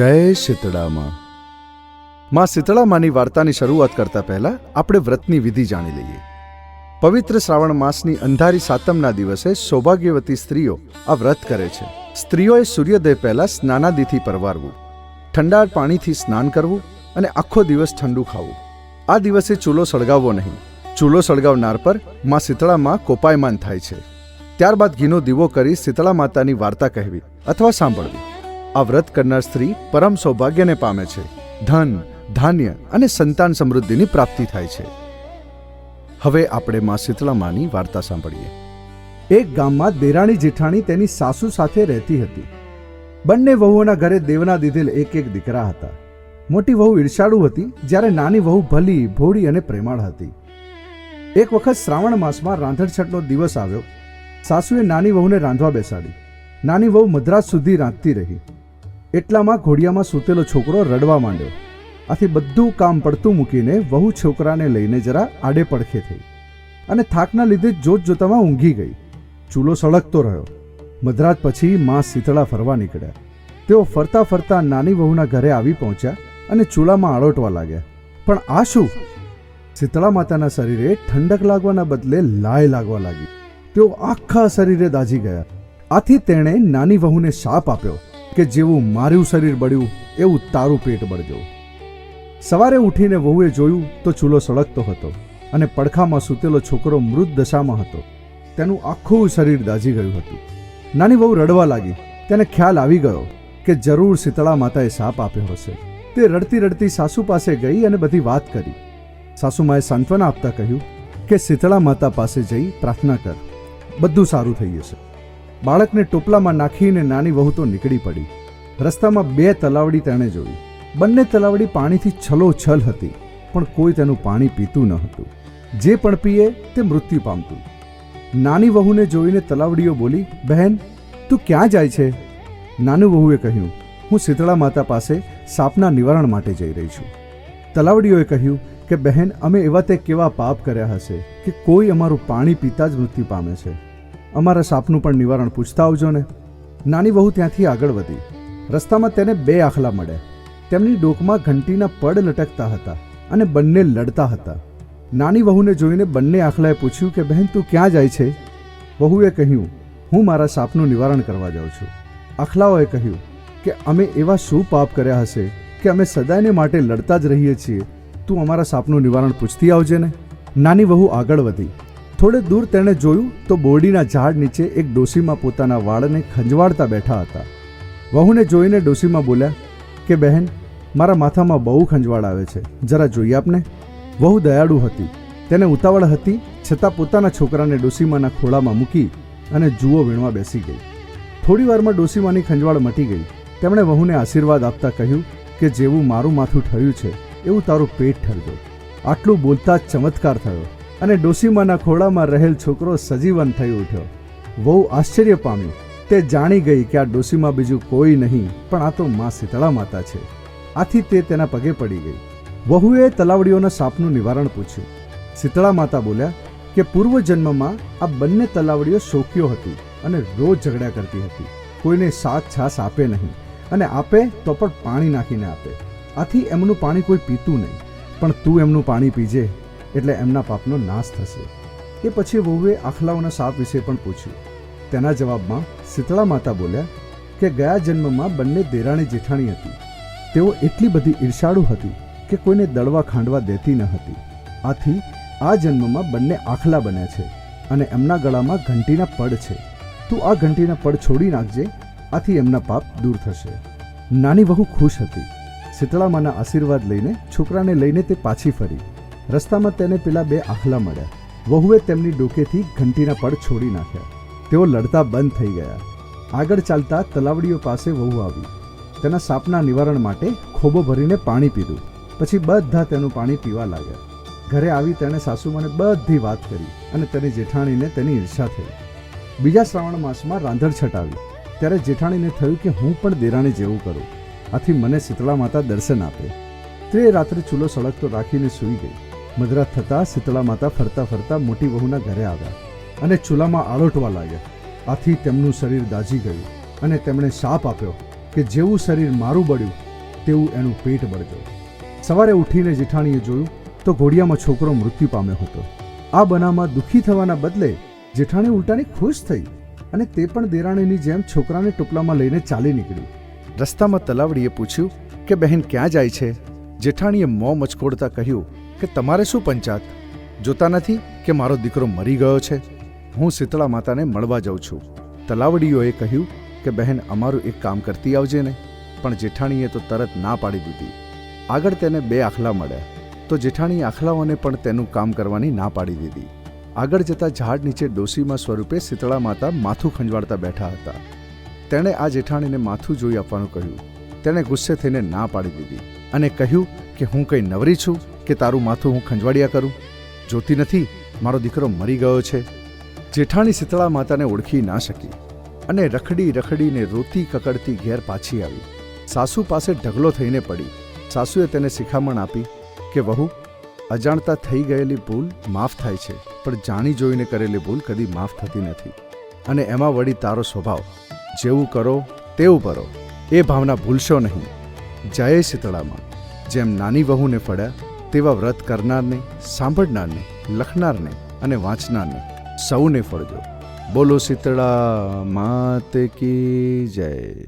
જય શીતળામાં. માં શીતળામાની વાર્તાની શરૂઆત કરતા પહેલા આપણે વ્રતની વિધિ જાણી લઈએ. પવિત્ર શ્રાવણ માસની અંધારી સાતમના દિવસે સૌભાગ્યવતી સ્ત્રીઓ આ વ્રત કરે છે. સ્ત્રીઓએ સૂર્યોદય પહેલા સ્નાનાદિથી પરવારવું ઠંડા પાણીથી સ્નાન કરવું અને આખો દિવસ ઠંડુ ખાવું. આ દિવસે ચૂલો સળગાવવો નહીં. ચૂલો સળગાવનાર પરમાં શીતળામાં કોપાયમાન થાય છે. ત્યારબાદ ઘીનો દીવો કરી શીતળા માતાની વાર્તા કહેવી અથવા સાંભળવી. આ વ્રત કરનાર સ્ત્રી પરમ સૌભાગ્યને પામે છે. ધન, ધાન્ય અને સંતાન સમૃદ્ધિની પ્રાપ્તિ થાય છે. હવે આપણે માં શીતળામાની વાર્તા સાંભળીએ. એક ગામમાં દેરાણી જેઠાણી તેની સાસુ સાથે રહેતી હતી. બંને વહુઓના ઘરે દેવના દીધેલ એક એક દીકરા હતા. મોટી વહુ ઈર્ષાળુ હતી, જ્યારે નાની વહુ ભલી, ભોળી અને પ્રેમાળ હતી. એક વખત શ્રાવણ માસમાં રાંધણછટનો દિવસ આવ્યો. સાસુએ નાની વહુને રાંધવા બેસાડી. નાની વહુ મદ્રાસ સુધી રાંધતી રહી. એટલામાં ઘોડિયામાં સૂતેલો છોકરો રડવા માંડ્યો. આથી બધું કામ પડતું મૂકીને વહુ છોકરાને લઈને જરા આડે પડખે થઈ અને થાકના લીધે જોત જોતામાં ઊંઘી ગઈ. ચૂલો સળગતો રહ્યો. મધરાત પછી માં શીતળા ફરવા નીકળ્યા. તેઓ ફરતા ફરતા નાની વહુના ઘરે આવી પહોંચ્યા અને ચૂલામાં આળોટવા લાગ્યા. પણ આ શું? શીતળા માતાના શરીરે ઠંડક લાગવાના બદલે લાય લાગવા લાગી. તેઓ આખા શરીરે દાઝી ગયા. આથી તેણે નાની વહુને શાપ આપ્યો. કે જેવું મારું શરીર બળ્યું, એવું તારું પેટ બળજો. સવારે ઉઠીને વહુએ જોયું તો ચૂલો સળગતો હતો અને પડખામાં સૂતેલો છોકરો મૃત દશામાં હતો. તેનું આખું શરીર દાઝી ગયું હતું. નાની વહુ રડવા લાગી. તેને ખ્યાલ આવી ગયો કે જરૂર શીતળા માતાએ સાપ આપ્યો હશે. તે રડતી રડતી સાસુ પાસે ગઈ અને બધી વાત કરી. સાસુમાએ સાંત્વના આપતા કહ્યું કે શીતળા માતા પાસે જઈ પ્રાર્થના કર. બધું સારું થઈ જશે. બાળકને ટોપલામાં નાખીને નાની વહુ તો નીકળી પડી. રસ્તામાં બે તલાવડી તેણે જોઈ. બંને તલાવડી પાણીથી છલોછલ હતી, પણ કોઈ તેનું પાણી પીતું ન હતું. જે પણ પીએ તે મૃત્યુ પામતું. નાની વહુને જોઈને તલાવડીઓ બોલી, બહેન, તું ક્યાં જાય છે? નાનું વહુએ કહ્યું, હું શીતળા માતા પાસે સાપના નિવારણ માટે જઈ રહી છું. તલાવડીઓએ કહ્યું કે, બહેન, અમે એવા તે કેવા પાપ કર્યા હશે કે કોઈ અમારું પાણી પીતા જ મૃત્યુ પામે છે. અમારા સાપનું પણ નિવારણ પૂછતા આવજો ને. નાની વહુ ત્યાંથી આગળ વધી. રસ્તામાં તેને બે આખલા મળ્યા. તેમની ડોકમાં ઘંટીના પડ લટકતા હતા અને બંને લડતા હતા. નાની વહુને જોઈને બંને આખલાએ પૂછ્યું કે, બહેન, તું ક્યાં જાય છે? વહુએ કહ્યું, હું મારા સાપનું નિવારણ કરવા જાઉં છું. આખલાઓએ કહ્યું કે, અમે એવા શું પાપ કર્યા હશે કે અમે સદાયને માટે લડતા જ રહીએ છીએ. તું અમારા સાપનું નિવારણ પૂછતી આવજે ને. નાની વહુ આગળ વધી. થોડે દૂર તેણે જોયું તો બોરડીના ઝાડ નીચે એક ડોસીમાં પોતાના વાળને ખંજવાળતા બેઠા હતા. વહુને જોઈને ડોસીમાં બોલ્યા, કે બહેન, મારા માથામાં બહુ ખંજવાળ આવે છે. જરા જોઈએ આપને. વહુ દયાળુ હતી. તેને ઉતાવળ હતી, છતાં પોતાના છોકરાને ડોસીમાના ખોળામાં મૂકી અને જુઓ વીણવા બેસી ગઈ. થોડી વારમાં ડોસીમાની ખંજવાળ મટી ગઈ. તેમણે વહુને આશીર્વાદ આપતા કહ્યું કે, જેવું મારું માથું ઠર્યું છે, એવું તારું પેટ ઠરજો. આટલું બોલતા ચમત્કાર થયો. અને ડોસીમાના ખોળામાં રહેલ છોકરો સજીવન થઈ ઉઠ્યો. વહુ આશ્ચર્ય પામ્યું. તે જાણી ગઈ કે આ ડોસીમાં બીજું કોઈ નહીં, પણ આ તો મા શીતળા માતા છે. આથી તે તેના પગે પડી ગઈ. વહુએ તલાવડીઓના સાપનું નિવારણ પૂછ્યું. શીતળા માતા બોલ્યા કે પૂર્વજન્મમાં આ બંને તલાવડીઓ શોખીઓ હતી અને રોજ ઝઘડા કરતી હતી. કોઈને શાક છાસ આપે નહીં અને આપે તો પણ પાણી નાખીને આપે. આથી એમનું પાણી કોઈ પીતું નહીં. પણ તું એમનું પાણી પીજે. એટલે એમના પાપનો નાશ થશે. એ પછી વહુએ આખલાઓના સાપ વિશે પણ પૂછ્યું. તેના જવાબમાં શીતળા માતા બોલ્યા કે ગયા જન્મમાં બંને દેરાણી જેઠાણી હતી. તેઓ એટલી બધી ઈર્ષાળુ હતી કે કોઈને દળવા ખાંડવા દેતી ન હતી. આથી આ જન્મમાં બંને આખલા બન્યા છે અને એમના ગળામાં ઘંટીના પડ છે. તું આ ઘંટીના પડ છોડી નાખજે, આથી એમના પાપ દૂર થશે. નાની વહુ ખુશ હતી. શીતળામાના આશીર્વાદ લઈને છોકરાને લઈને તે પાછી ફરી. રસ્તામાં તેને પેલા બે આખલા મળ્યા. વહુએ તેમની ડોકેથી ઘંટીના પડ છોડી નાખ્યા. તેઓ લડતા બંધ થઈ ગયા. આગળ ચાલતા તલાવડીઓ પાસે વહુ આવી. તેના સાપના નિવારણ માટે ખોબો ભરીને પાણી પીધું. પછી બધા તેનું પાણી પીવા લાગ્યા. ઘરે આવી તેણે સાસુમાને બધી વાત કરી અને તેની જેઠાણીને તેની ઈર્ષા થઈ. બીજા શ્રાવણ માસમાં રાંધણછટ આવી. ત્યારે જેઠાણીને થયું કે હું પણ દેરાણી જેવું કરું. આથી મને શીતળા માતા દર્શન આપે. તે રાત્રે ચૂલો સળગતો રાખીને સૂઈ ગઈ. મધરાત થતાં શીતળા માતા ફરતા ફરતા મોટી વહુના ઘરે આવ્યા અને ચૂલામાં આળોટવા લાગ્યા. આથી તેમનું શરીર દાઝી ગયું અને તેમણે શાપ આપ્યો કે જેવું શરીર મારું બળ્યું, તેવું એનું પેટ બળજો. સવારે ઉઠીને જેઠાણીએ જોયું તો ઘોડિયામાં છોકરો મૃત્યુ પામ્યો હતો. આ બનામાં દુઃખી થવાના બદલે જેઠાણી ઉલટાની ખુશ થઈ અને તે પણ દેરાણીની જેમ છોકરાને ટોપલામાં લઈને ચાલી નીકળી. રસ્તામાં તલાવડીએ પૂછ્યું કે બહેન ક્યાં જાય છે? જેઠાણીએ મોં મચકોડતા કહ્યું કે તમારે શું પંચાત? જોતા નથી કે મારો દીકરો મરી ગયો છે? હું શીતળા માતાને મળવા જાઉં છું. તલાવડીઓએ કહ્યું કે બહેન, અમારું એક કામ કરતી આવજે ને. પણ જેઠાણીએ તો તરત ના પાડી દીધી. આગળ તેને બે આખલા મળ્યા. તો જેઠાણી આખલાઓને પણ તેનું કામ કરવાની ના પાડી દીધી. આગળ જતા ઝાડ નીચે ડોસીમાં સ્વરૂપે શીતળા માતા માથું ખંજવાળતા બેઠા હતા. તેણે આ જેઠાણીને માથું જોઈ આપવાનું કહ્યું. તેણે ગુસ્સે થઈને ના પાડી દીધી અને કહ્યું કે હું કંઈ નવરી છું? કે તારું માથું હું ખંજવાડિયા કરું? જોતી નથી, મારો દીકરો મરી ગયો છે. જેઠાણી શીતળા માતાને ઓળખી ના શકી અને રખડી રખડીને રોતી કકડતી ઘેર પાછી આવી. સાસુ પાસે ઢગલો થઈને પડી. સાસુએ તેને શિખામણ આપી કે, વહુ, અજાણતા થઈ ગયેલી ભૂલ માફ થાય છે, પણ જાણી જોઈને કરેલી ભૂલ કદી માફ થતી નથી. અને એમાં વળી તારો સ્વભાવ. જેવું કરો, તેવું કરો. એ ભાવના ભૂલશો નહીં. જય શીતળામાં, જેમ નાની વહુને ફળ્યા તેવા વ્રત કરનારને સાંભળનારને લખનારને અને વાંચનારને સૌને ફળજો. બોલો શીતળા માત કી જય.